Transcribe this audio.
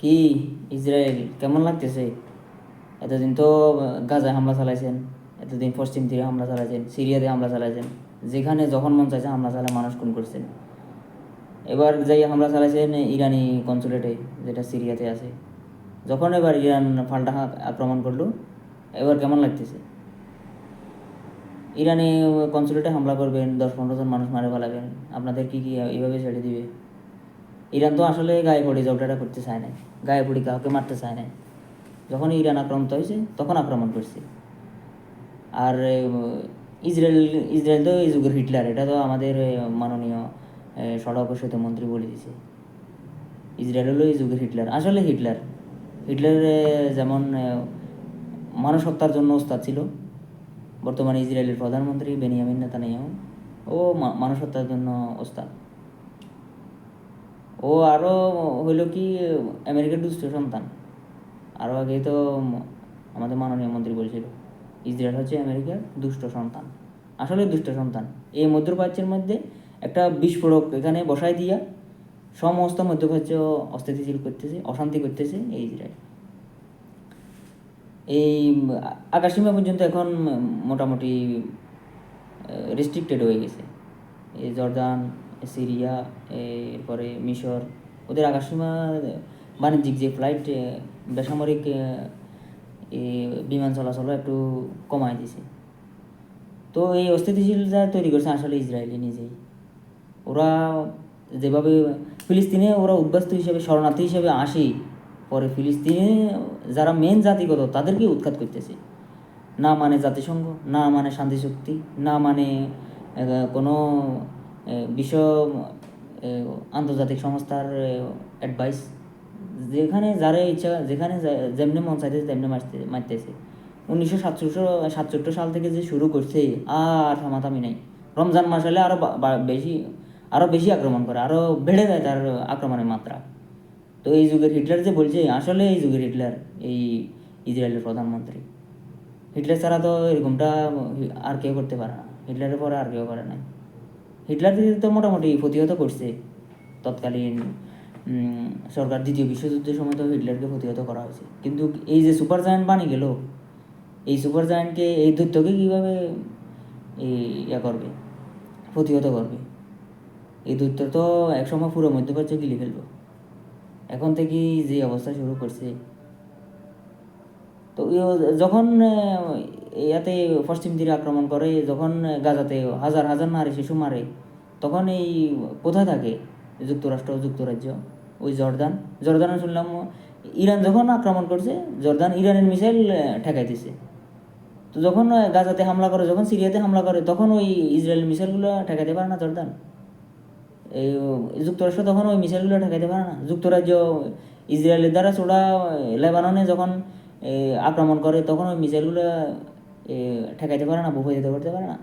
কি, ইসরায়েল, কেমন লাগতেছে? এতদিন তো গাজায় হামলা চালাইছেন, এতদিন পশ্চিম তীরে হামলা চালাইছেন, সিরিয়াতে হামলা চালাইছেন, যেখানে যখন মন চাইছে হামলা চালায় মানুষ খুন করছেন। এবার যাই হামলা চালাইছেন ইরানি কনসুলেটে, যেটা সিরিয়াতে আছে, যখন এবার ইরান পাল্টা আক্রমণ করল, এবার কেমন লাগতেছে? ইরানি কনসুলেটে হামলা করবেন দশ পনেরো জন মানুষ মারে ফেলাবেন, আপনাদের কি কি এইভাবে ছেড়ে দিবে? ইরান তো আসলে গায়ে পড়ে জবটাটা করতে চায় না গায়ে পড়ে কাউকে মারতে চায় না যখন ইরান আক্রান্ত হয়েছে, তখন আক্রমণ করছে। আর ইসরায়েল ইসরায়েল তো এই যুগের হিটলার, এটা তো আমাদের মাননীয় সড়ক সেতু মন্ত্রী বলে দিয়েছে। ইসরায়েল হলো এই যুগের হিটলার, আসলে হিটলার। হিটলার যেমন মানুষ হত্যার জন্য ওস্তাদ ছিল। বর্তমানে ইসরায়েলের প্রধানমন্ত্রী বেনিয়ামিন নেতানিয়াহু ও মানুষ হত্যার জন্য ওস্তাদ। ও আরও হইল কি, আমেরিকার দুষ্ট সন্তান। আরও আগে তো আমাদের মাননীয় মন্ত্রী বলছিল, ইসরায়েল হচ্ছে আমেরিকার দুষ্ট সন্তান। আসলে দুষ্ট সন্তান। এই মধ্যপ্রাচ্যের মধ্যে একটা বিস্ফোরক এখানে বসাই দিয়া সমস্ত মধ্যপ্রাচ্য অস্থিতিশীল করতেছে, অশান্তি করতেছে এই ইসরায়েল। এই আকাশসীমা পর্যন্ত এখন মোটামুটি রেস্ট্রিক্টেড হয়ে গেছে। এই জর্দান সিরিয়া এরপরে মিশর, ওদের আকাশসীমা বাণিজ্যিক যে ফ্লাইট বেসামরিক বিমান চলাচলও একটু কমায় দিছে। তো এই অস্থিতিশীল যা তৈরি করছে আসলে ইসরায়েলি নিজেই। ওরা যেভাবে ফিলিস্তিনে ওরা উদ্বাস্তু হিসেবে, শরণার্থী হিসেবে আসে, পরে ফিলিস্তিনে যারা মেন জাতিগত তাদেরকে উৎখাত করতেছে। না মানে জাতিসংঘ, না মানে শান্তি চুক্তি না মানে কোনো বিশ্ব আন্তর্জাতিক সংস্থার অ্যাডভাইস যেখানে যারা ইচ্ছা, যেখানে যেমনি মন চাইতেছে তেমনি মারতে, মারতেছে। উনিশশো সাতষট্টি সাতষট্টি সাল থেকে যে শুরু করছে, আর থামাথামি নাই। রমজান মাস হলে আরও বেশি আরও বেশি আক্রমণ করে আরও বেড়ে যায় তার আক্রমণের মাত্রা। তো এই যুগের হিটলার যে বলছে, আসলে এই যুগের হিটলার, এই ইসরায়েলের প্রধানমন্ত্রী। হিটলার ছাড়া তো এরকমটা আর কেউ করতে পারে না। হিটলারের পরে আর কেউ করে নাই। হিটলার তো মোটামুটি প্রতিহত করছে। তৎকালীন সরকার দ্বিতীয় বিশ্বযুদ্ধের সময় তো হিটলারকে প্রতিহত করা হয়েছে। কিন্তু এই যে সুপার জায়ান্ট বানিয়ে গেল, এই সুপার জায়ান্টকে, এই দৈত্যকে কীভাবে, এই, ইয়া করবে, প্রতিহত করবে? এই দৈত্য তো একসময় পুরো মধ্যপ্রাচ্য গিলে ফেলব। এখন থেকেই যে অবস্থা শুরু করছে তো যখন ইয়াতে পশ্চিম তীরে আক্রমণ করে, যখন গাজাতে হাজার হাজার নারী শিশু মারে, তখন এই কোথায় থাকে যুক্তরাষ্ট্র, যুক্তরাজ্য? ওই জর্দান। জর্দানে শুনলাম, ইরান যখন আক্রমণ করছে, জর্দান ইরানের মিসাইল ঠেকাই দিছে তো যখন গাজাতে হামলা করে, যখন সিরিয়াতে হামলা করে, তখন ওই ইসরায়েল মিসাইলগুলো ঠেকাইতে পারে না জর্দান। এই যুক্তরাষ্ট্র তখন ওই মিসাইলগুলো ঠেকাইতে পারে না। যুক্তরাজ্য ইসরায়েলের দ্বারা ছোড়া লেবাননে যখন আক্রমণ করে তখন ওই মিসাইলগুলো ঠেকাইতে পারে না দিতে করতে পারে না।